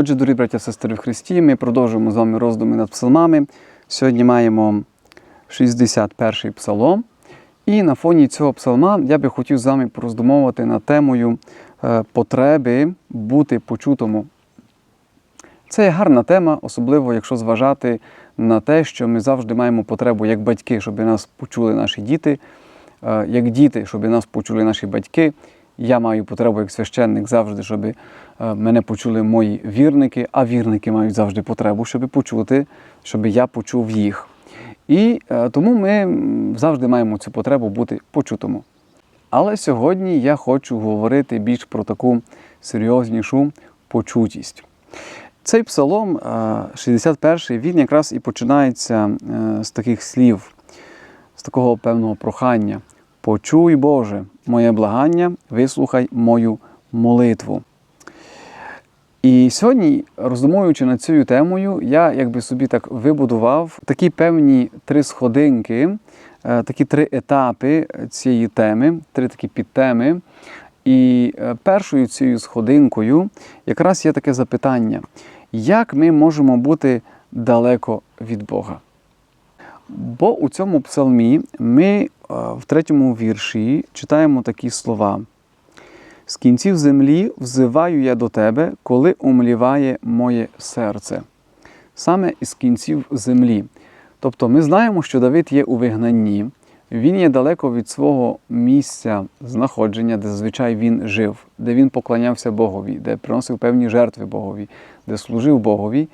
Отже, дорогі браття сестри в Христі, ми продовжуємо з вами роздуми над псалмами. Сьогодні маємо 61-й псалом. І на фоні цього псалма я би хотів з вами пороздумовувати над темою е, потреби бути почутому. Це є гарна тема, особливо якщо зважати на те, що ми завжди маємо потребу як батьки, щоб нас почули наші діти, е, як діти, щоб нас почули наші батьки. Я маю потребу як священник завжди, щоб е, мене почули мої вірники, а вірники мають завжди потребу, щоб почути, щоб я почув їх. І е, тому ми завжди маємо цю потребу бути почутому. Але сьогодні я хочу говорити більш про таку серйознішу почутість. Цей псалом, е, 61-й, він якраз і починається е, з таких слів, з такого певного прохання. Почуй, Боже, моє благання, вислухай мою молитву. І сьогодні, роздумуючи над цією темою, я якби собі так вибудував такі певні три сходинки, е, такі три етапи цієї теми, три такі підтеми. І е, першою цією сходинкою якраз є таке запитання: як ми можемо бути далеко від Бога? Бо у цьому псалмі ми в третьому вірші читаємо такі слова. З кінців землі взиваю я до тебе, коли умліває моє серце. Саме із кінців землі. Тобто ми знаємо, що Давид є у вигнанні, він є далеко від свого місця знаходження, де зазвичай він жив, де він поклонявся Богові, де приносив певні жертви Богові, де служив Богові.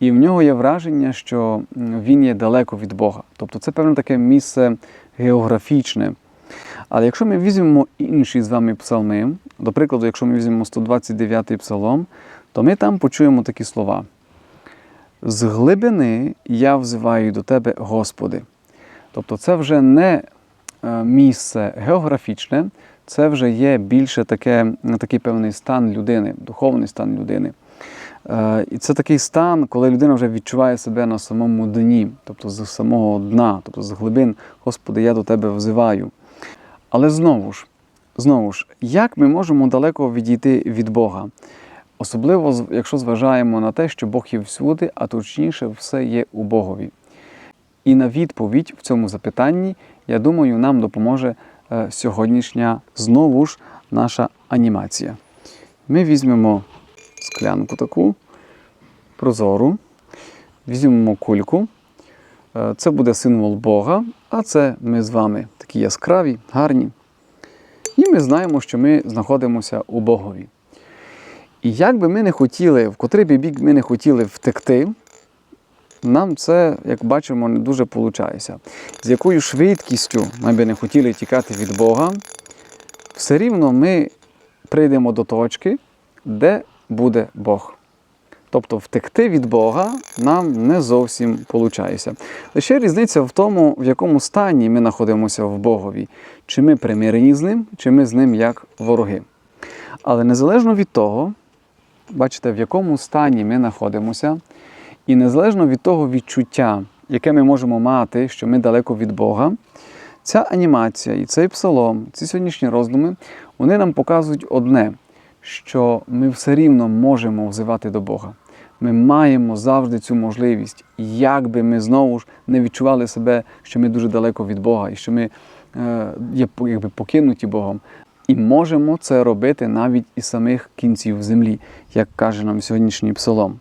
І в нього є враження, що він є далеко від Бога. Тобто це певне таке місце географічне. Але якщо ми візьмемо інші з вами псалми, до прикладу, якщо ми візьмемо 129-й псалом, то ми там почуємо такі слова. З глибини я взиваю до Тебе, Господи. Тобто це вже не е, місце географічне, це вже є більше таке, такий певний стан людини, духовний стан людини. Е, І це такий стан, коли людина вже відчуває себе на самому дні, тобто з самого дна, тобто з глибин, Господи, я до Тебе взиваю. Але знову ж, знову ж, як ми можемо далеко відійти від Бога? Особливо, якщо зважаємо на те, що Бог є всюди, а точніше, все є у Богові. І на відповідь в цьому запитанні, я думаю, нам допоможе е, сьогоднішня знову ж наша анімація. Ми візьмемо склянку таку прозору, візьмемо кульку. Е, Це буде символ Бога, а це ми з вами такі яскраві, гарні. І ми знаємо, що ми знаходимося у Богові. І як би ми не хотіли, в котрий би бік ми не хотіли втекти, нам це, як бачимо, не дуже виходить. З якою швидкістю ми би не хотіли тікати від Бога, все рівно ми прийдемо до точки, де буде Бог. Тобто втекти від Бога нам не зовсім виходить. Лише різниця в тому, в якому стані ми знаходимося в Богові, чи ми примирені з ним, чи ми з ним як вороги. Але незалежно від того, бачите, в якому стані ми знаходимося, і незалежно від того відчуття, яке ми можемо мати, що ми далеко від Бога, ця анімація і цей псалом, ці сьогоднішні роздуми, вони нам показують одне, що ми все рівно можемо взивати до Бога. Ми маємо завжди цю можливість, як би ми знову ж не відчували себе, що ми дуже далеко від Бога і що ми е, є якби покинуті Богом. І можемо це робити навіть із самих кінців землі, як каже нам сьогоднішній псалом.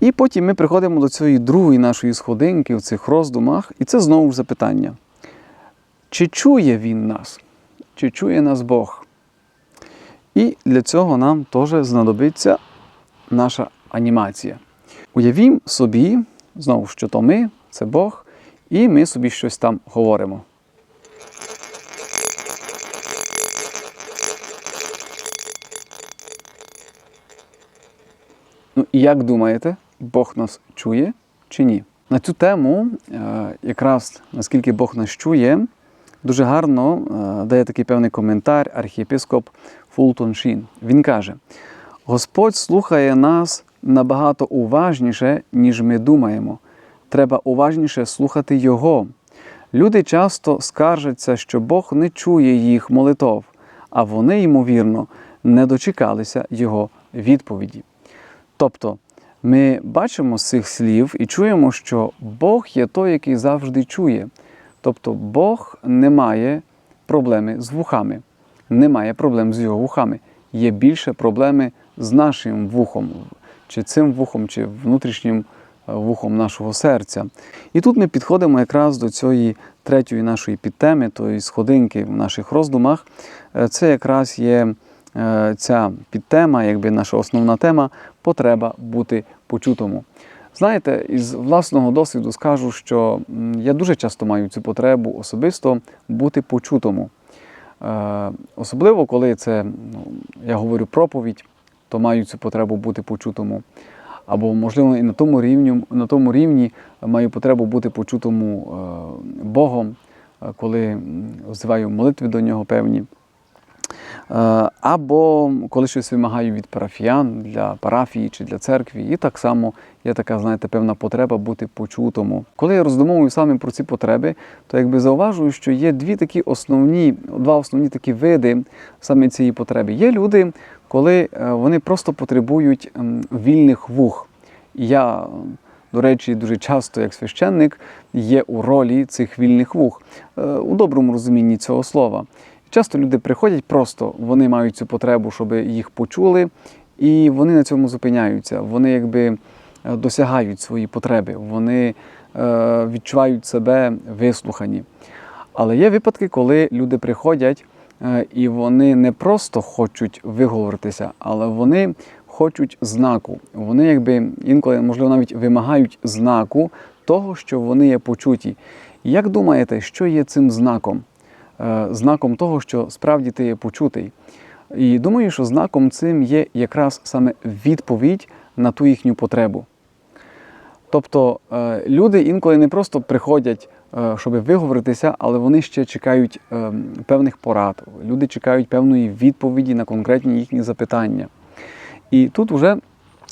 І потім ми приходимо до цієї другої нашої сходинки в цих роздумах, і це знову ж запитання: чи чує він нас? Чи чує нас Бог? І для цього нам теж знадобиться наша анімація. Уявімо собі, знову що то ми, це Бог, і ми собі щось там говоримо. Ну і як думаєте, Бог нас чує чи ні? На цю тему, е, якраз наскільки Бог нас чує, дуже гарно е, дає такий певний коментар архієпископ Фултон Шін. Він каже: Господь слухає нас набагато уважніше, ніж ми думаємо. Треба уважніше слухати Його. Люди часто скаржаться, що Бог не чує їх молитов, а вони, ймовірно, не дочекалися Його відповіді. Тобто ми бачимо з цих слів і чуємо, що Бог є той, який завжди чує. Тобто Бог не має проблеми з вухами, не має проблем з його вухами. Є більше проблеми з нашим вухом, чи цим вухом, чи внутрішнім е, вухом нашого серця. І тут ми підходимо якраз до цієї третьої нашої підтеми, тої сходинки в наших роздумах. Е, Це якраз є е, ця підтема, якби наша основна тема потреба бути почутому. Знаєте, із власного досвіду скажу, що я дуже часто маю цю потребу особисто бути почутому. Е, Особливо, коли це, ну, я говорю проповідь, то маю цю потребу бути почутому. Або, можливо, і на тому рівні, на тому рівні маю потребу бути почутому е, Богом, е, коли взиваю молитви до нього певні. Е, Або коли щось вимагаю від парафіян для парафії чи для церкви, і так само є така, знаєте, певна потреба бути почутому. Коли я роздумовую саме про ці потреби, то якби зауважую, що є дві такі основні, два основні такі види саме цієї потреби. Є люди, коли е, вони просто потребують вільних вух. Я, до речі, дуже часто, як священник, є у ролі цих вільних вух е, у доброму розумінні цього слова. Часто люди приходять просто, вони мають цю потребу, щоб їх почули, і вони на цьому зупиняються. Вони якби е, досягають свої потреби, вони е, відчувають себе вислухані. Але є випадки, коли люди приходять е, і вони не просто хочуть виговоритися, але вони хочуть знаку. Вони якби інколи, можливо, навіть вимагають знаку того, що вони є почуті. Як думаєте, що є цим знаком? Е, знаком того, що справді ти є почутий. І думаю, що знаком цим є якраз саме відповідь на ту їхню потребу. Тобто е, люди інколи не просто приходять, е, щоб виговоритися, але вони ще чекають певних порад. Люди чекають певної відповіді на конкретні їхні запитання. І тут вже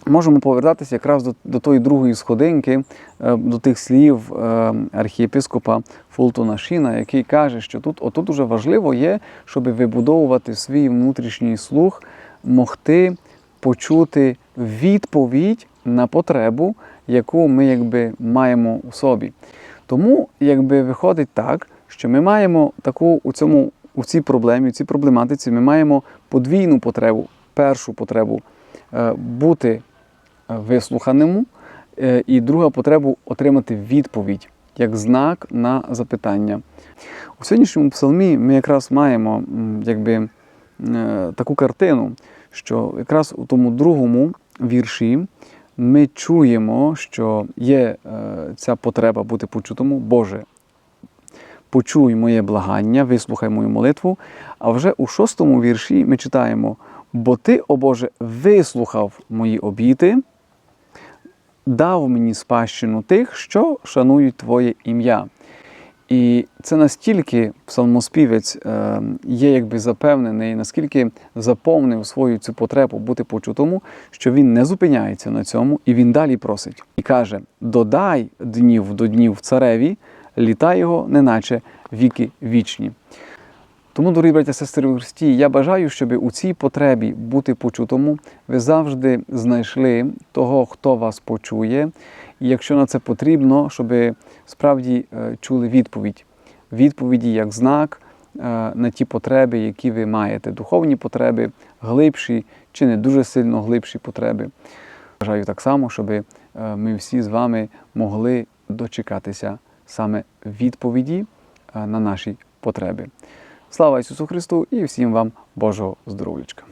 можемо повертатися якраз до, до тої другої сходинки, е, до тих слів е, архієпископа Фултона Шіна, який каже, що тут отут уже важливо є, щоб вибудовувати свій внутрішній слух, могти почути відповідь на потребу, яку ми якби маємо у собі. Тому якби виходить так, що ми маємо таку у цьому у цій проблемі, у цій проблематиці, ми маємо подвійну потребу. Першу потребу е, бути вислуханим, е, і друга потребу отримати відповідь як знак на запитання. У сьогоднішньому псалмі ми якраз маємо якби, е, таку картину, що якраз у тому другому вірші ми чуємо, що є е, ця потреба бути почутому, Боже. Почуй моє благання, вислухай мою молитву. А вже у шостому вірші ми читаємо: бо ти, о Боже, вислухав мої обіти, дав мені спадщину тих, що шанують Твоє ім'я. І це настільки псалмоспівець е, є якби запевнений, наскільки заповнив свою цю потребу бути почутому, що він не зупиняється на цьому, і він далі просить і каже: Додай днів до днів цареві, літа його, неначе віки вічні. Тому, дорогі браття сестри у Христі, я бажаю, щоб у цій потребі бути почутому ви завжди знайшли того, хто вас почує, і якщо на це потрібно, щоб справді е, чули відповідь. Відповіді як знак е, на ті потреби, які ви маєте, духовні потреби, глибші чи не дуже сильно глибші потреби. Бажаю так само, щоб е, ми всі з вами могли дочекатися саме відповіді на наші потреби. Слава Ісусу Христу і всім вам Божого здоров'ячка!